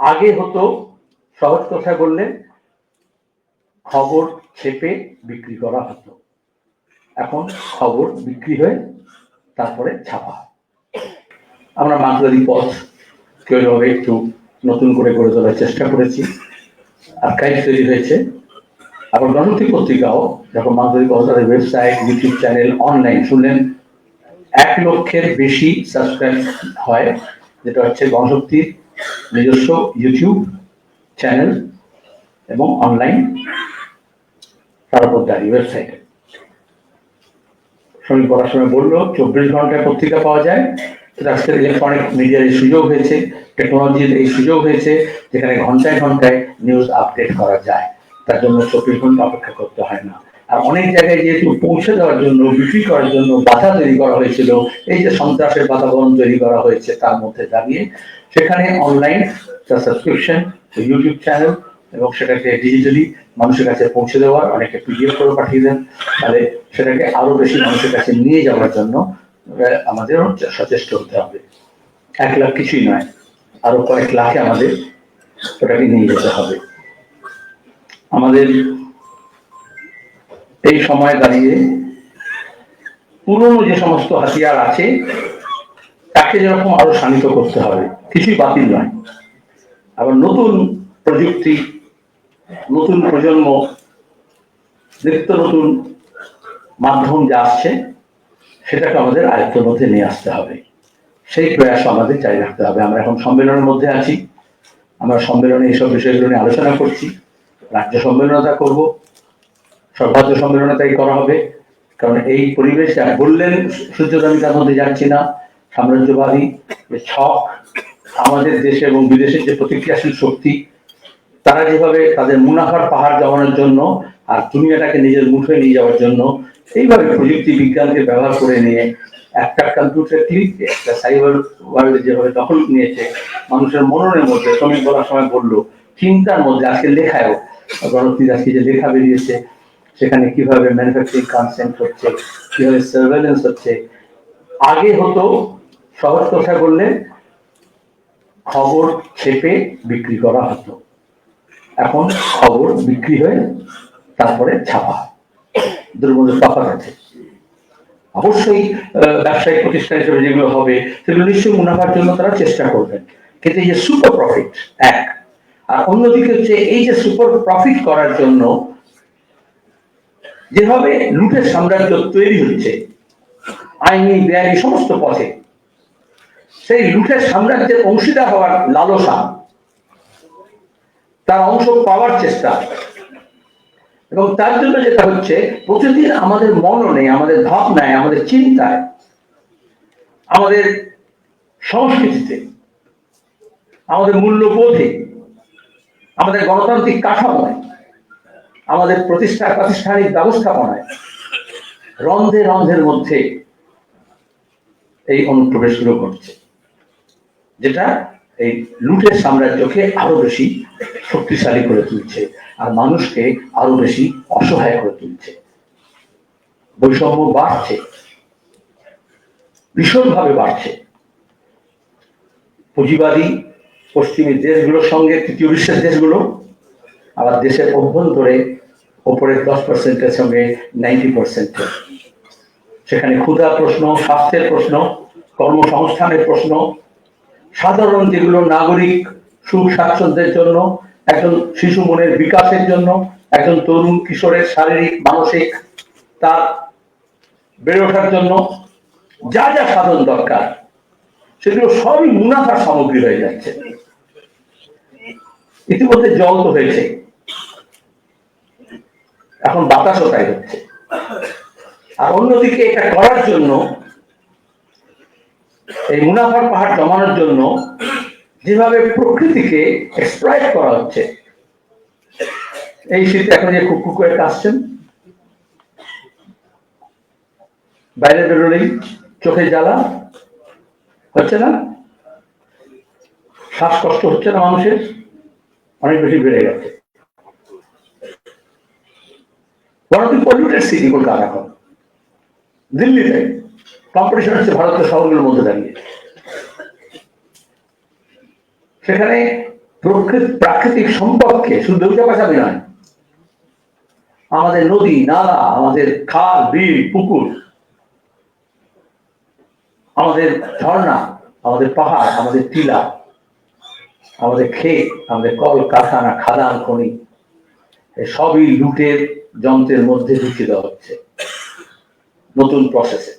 আগে হতো, সহজ কথা বললে, খবর ছেপে বিক্রি করা হতো। এখন খবর বিক্রি হয়ে তারপরে ছাপা। আমরা মানবাদী পথ কেউভাবে একটু নতুন করে গড়ে তোলার চেষ্টা করেছি আর আর্কাইভ তৈরি হয়েছে। আবার গণতন্ত্রী পত্রিকাও যখন মানবাদী পথ তাদের ওয়েবসাইট ইউটিউব চ্যানেল অনলাইন শুনলেন। এক লক্ষের বেশি সাবস্ক্রাইব হয়, যেটা হচ্ছে গণশক্তির নিজস্ব ইউটিউব চ্যানেল এবং অনলাইন তার উপর দাঁড়িয়ে ওয়েবসাইটে শ্রমিক পড়ার সময় বলল, চব্বিশ ঘন্টায় পত্রিকা পাওয়া যায়। আজকের ইলেকট্রনিক মিডিয়ার এই সুযোগ হয়েছে টেকনোলজির এই সুযোগ হয়েছে, যেখানে ঘন্টায় ঘন্টায় নিউজ আপডেট করা যায়। তার জন্য চব্বিশ ঘণ্টা অপেক্ষা করতে হয় না। আর অনেক জায়গায় যেহেতু পৌঁছে দেওয়ার জন্য, বিক্রি করার জন্য বাধা তৈরি করা হয়েছিল, এই যে সন্ত্রাসের বাতাবরণ তৈরি করা হয়েছে, তার মধ্যে দাঁড়িয়ে সেখানে অনলাইন তার সাবস্ক্রিপশন ইউটিউব চ্যানেল এবং সেটাকে ডিজিটালি মানুষের কাছে পৌঁছে দেওয়ার অনেকে পিডিএফ করে পাঠিয়ে দেন। তাহলে সেটাকে আরও বেশি মানুষের কাছে নিয়ে যাওয়ার জন্য আমাদের সচেষ্ট হতে হবে। এক লাখ কিছুই নয়, আরও কয়েক লাখে আমাদের ওটাকে নিয়ে যেতে হবে। আমাদের এই সময় দাঁড়িয়ে পুরনো যে সমস্ত হাতিয়ার আছে, তাকে যেরকম আরও শানিত করতে হবে। কিছুই বাতিল নয়। আবার নতুন প্রযুক্তি, নতুন প্রজন্ম, নিত্য নতুন মাধ্যম যা আসছে, সেটাকে আমাদের আয়ত্তের মধ্যে নিয়ে আসতে হবে। সেই প্রয়াস আমাদের জারি রাখতে হবে। আমরা এখন সম্মেলনের মধ্যে আছি। আমরা সম্মেলনে এইসব বিষয়গুলো নিয়ে আলোচনা করছি। রাজ্য সম্মেলনে তা করব সর্বাধ্য সম্মেলনে তাই করা হবে। কারণ এই পরিবেশ বললেন সূর্যদানি তার মধ্যে যাচ্ছি না, সাম্রাজ্যবাদী ছক আমাদের দেশে এবং বিদেশের যে প্রতিক্রিয়াশীল শক্তি, তারা যেভাবে তাদের মুনাফার পাহাড় জমানোর জন্য আর দুনিয়াটাকে নিজের মুঠোয় নিয়ে যাওয়ার জন্য এইভাবে প্রযুক্তি বিজ্ঞানকে ব্যবহার করে নিয়ে একটা কম্পিউটার ক্লিক একটা সাইবার ওয়ার্ল্ড যেভাবে দখল নিয়েছে, মানুষের মননের মধ্যে শ্রমিক বলার সময় বলল, চিন্তার মধ্যে আজকে লেখায়ও। গণতির আজকে যে লেখা বেরিয়েছে, সেখানে কীভাবে ম্যানুফ্যাকচারিং কনসেন্ট হচ্ছে, কীভাবে সার্ভেলেন্স হচ্ছে, আগে হতো সহজ কথা বললে খবর ছেপে বিক্রি করা হতো। এখন খবর বিক্রি হয়ে তারপরে ছাপা। দুর্বল তফাৎ আছে। অবশ্যই ব্যবসায়িক প্রতিষ্ঠান হিসেবে যেগুলো হবে, সেগুলো নিশ্চয়ই মুনাফার জন্য তারা চেষ্টা করবেন। কিন্তু এই যে সুপার প্রফিট এক। আর অন্যদিকে হচ্ছে এই যে সুপার প্রফিট করার জন্য যেভাবে লুটের সাম্রাজ্য তৈরি হচ্ছে, আইনি, বেআইনি সমস্ত পথে সেই লুটের সাম্রাজ্যের অংশীদার হওয়ার লালসা। তার অংশ পাওয়ার চেষ্টা। এবং তার জন্য যেটা হচ্ছে, প্রতিদিন আমাদের মননে, আমাদের ভাবনায়, আমাদের চিন্তায়, আমাদের সংস্কৃতিতে, আমাদের মূল্যবোধে, আমাদের গণতান্ত্রিক কাঠামোয়, আমাদের প্রতিষ্ঠা প্রাতিষ্ঠানিক ব্যবস্থাপনায় রন্ধে রন্ধের মধ্যে এই অনুপ্রবেশগুলো ঘটছে। যেটা এই লুটের সাম্রাজ্যকে আরও বেশি শক্তিশালী করে তুলছে আর মানুষকে আরও বেশি অসহায় করে তুলছে। বৈষম্য বাড়ছে, ভীষণভাবে বাড়ছে। পুঁজিবাদী পশ্চিমী দেশগুলোর সঙ্গে তৃতীয় বিশ্বের দেশগুলো, আবার দেশের অভ্যন্তরে ওপরের দশ পার্সেন্টের সঙ্গে নাইনটি পার্সেন্ট সেখানে ক্ষুধা প্রশ্ন, স্বাস্থ্যের প্রশ্ন, কর্মসংস্থানের প্রশ্ন সাধারণ যেগুলো নাগরিক সুখ স্বাচ্ছন্দ্যের জন্য, একজন শিশু মনের বিকাশের জন্য, একজন তরুণ কিশোরের শারীরিক, মানসিক, তার বেড়ে ওঠার জন্য যা যা সাধন দরকার, সেগুলো সবই মুনাফার সামগ্রী হয়ে যাচ্ছে। ইতিমধ্যে জল তো হয়েছে। এখন বাতাসও তাই হচ্ছে। আর অন্যদিকে এটা করার জন্য এই মুনাফার পাহাড় জমানোর জন্য যেভাবে প্রকৃতিকে এক্সপ্লয়েট করা হচ্ছে। এই শীতে এখন যে কুকু করে আসছেন বাইরে বেরোলেই চোখে জ্বালা। হচ্ছে না? শ্বাসকষ্ট হচ্ছে না মানুষের। অনেক বেশি বেড়ে গেছে। বড় পলিউটেড সিটি কলকাতা এখন। দিল্লিতে। কম্পিটিশন হচ্ছে ভারতের শহরগুলোর মধ্যে দাঁড়িয়ে। সেখানে প্রকৃত প্রাকৃতিক সম্পদকে শুধু দেউচা পাশাবি নয়, আমাদের নদী, নালা, আমাদের খাল, বিল, পুকুর, আমাদের ঝর্ণা, আমাদের পাহাড়, আমাদের টিলা, আমাদের ক্ষেত, আমাদের কল কারখানা খাদান, খনি সবই লুটের যন্ত্রের মধ্যে ঢুকিয়ে দেওয়া হচ্ছে। নতুন প্রসেসে